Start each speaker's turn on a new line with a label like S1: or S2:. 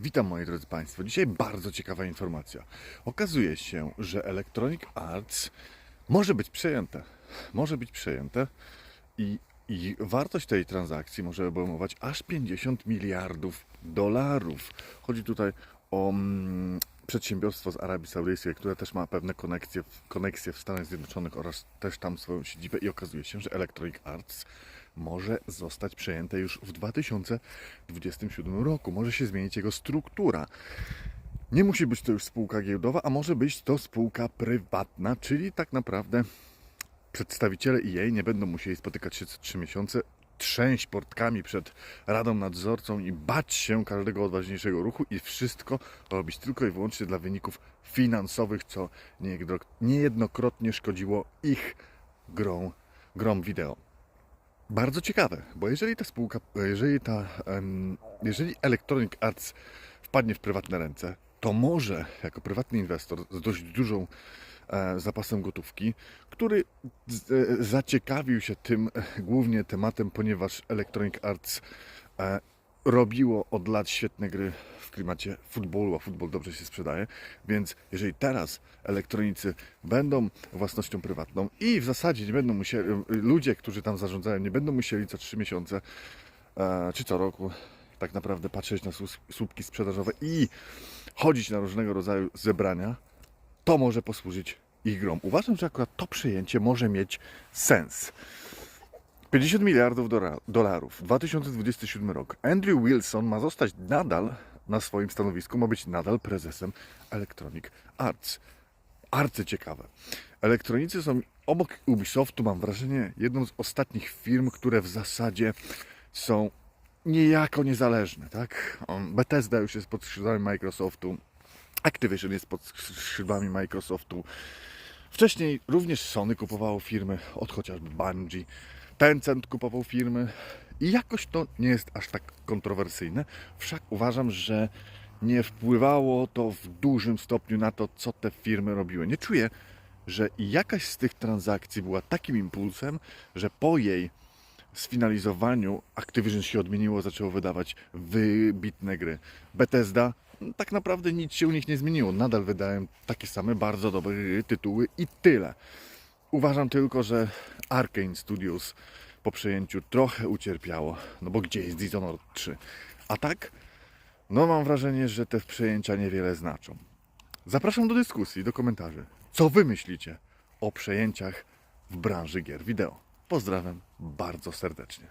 S1: Witam moi drodzy Państwo. Dzisiaj bardzo ciekawa informacja. Okazuje się, że Electronic Arts może być przejęte. Może być przejęte i, i wartość tej transakcji może obejmować aż 50 miliardów dolarów. Chodzi tutaj o mm, przedsiębiorstwo z Arabii Saudyjskiej, które też ma pewne koneksje, w- Stanach Zjednoczonych oraz też tam swoją siedzibę i okazuje się, że Electronic Arts może zostać przejęte już w 2027 roku. Może się zmienić jego struktura. Nie musi być to już spółka giełdowa, a może być to spółka prywatna, czyli tak naprawdę przedstawiciele EA nie będą musieli spotykać się co 3 miesiące, trzęść portkami przed Radą Nadzorcą i bać się każdego odważniejszego ruchu i wszystko robić tylko i wyłącznie dla wyników finansowych, co niejedno- niejednokrotnie szkodziło ich grom, grom wideo. Bardzo ciekawe, bo jeżeli ta spółka, jeżeli ta, jeżeli Electronic Arts wpadnie w prywatne ręce, to może jako prywatny inwestor z dość dużą zapasem gotówki, który e, zaciekawił się tym e, głównie tematem, ponieważ Electronic Arts e, robiło od lat świetne gry w klimacie futbolu, a futbol dobrze się sprzedaje, więc jeżeli teraz elektronicy będą własnością prywatną i w zasadzie nie będą musieli, ludzie, którzy tam zarządzają, nie będą musieli co trzy miesiące e, czy co roku tak naprawdę patrzeć na słupki sprzedażowe i chodzić na różnego rodzaju zebrania, to może posłużyć ich grom. Uważam, że akurat to przejęcie może mieć sens. 50 miliardów dolarów, 2027 rok. Andrew Wilson ma zostać nadal na swoim stanowisku, ma być nadal prezesem Electronic Arts. Arcy ciekawe. Elektronicy są obok Ubisoftu, mam wrażenie, jedną z ostatnich firm, które w zasadzie są niejako niezależne. Tak? Bethesda już jest pod skrzydłami Microsoftu, Activision jest pod skrzydłami Microsoftu. Wcześniej również Sony kupowało firmy, od chociażby Bungie. Tencent kupował firmy i jakoś to nie jest aż tak kontrowersyjne. Wszak uważam, że nie wpływało to w dużym stopniu na to, co te firmy robiły. Nie czuję, że jakaś z tych transakcji była takim impulsem, że po jej sfinalizowaniu Activision się odmieniło, zaczęło wydawać wybitne gry. Bethesda, tak naprawdę nic się u nich nie zmieniło. Nadal wydają takie same bardzo dobre tytuły i tyle. Uważam tylko, że Arkane Studios po przejęciu trochę ucierpiało, no bo gdzie jest Dishonored 3? A tak, no mam wrażenie, że te przejęcia niewiele znaczą. Zapraszam do dyskusji, do komentarzy. Co wy myślicie o przejęciach w branży gier wideo? Pozdrawiam bardzo serdecznie.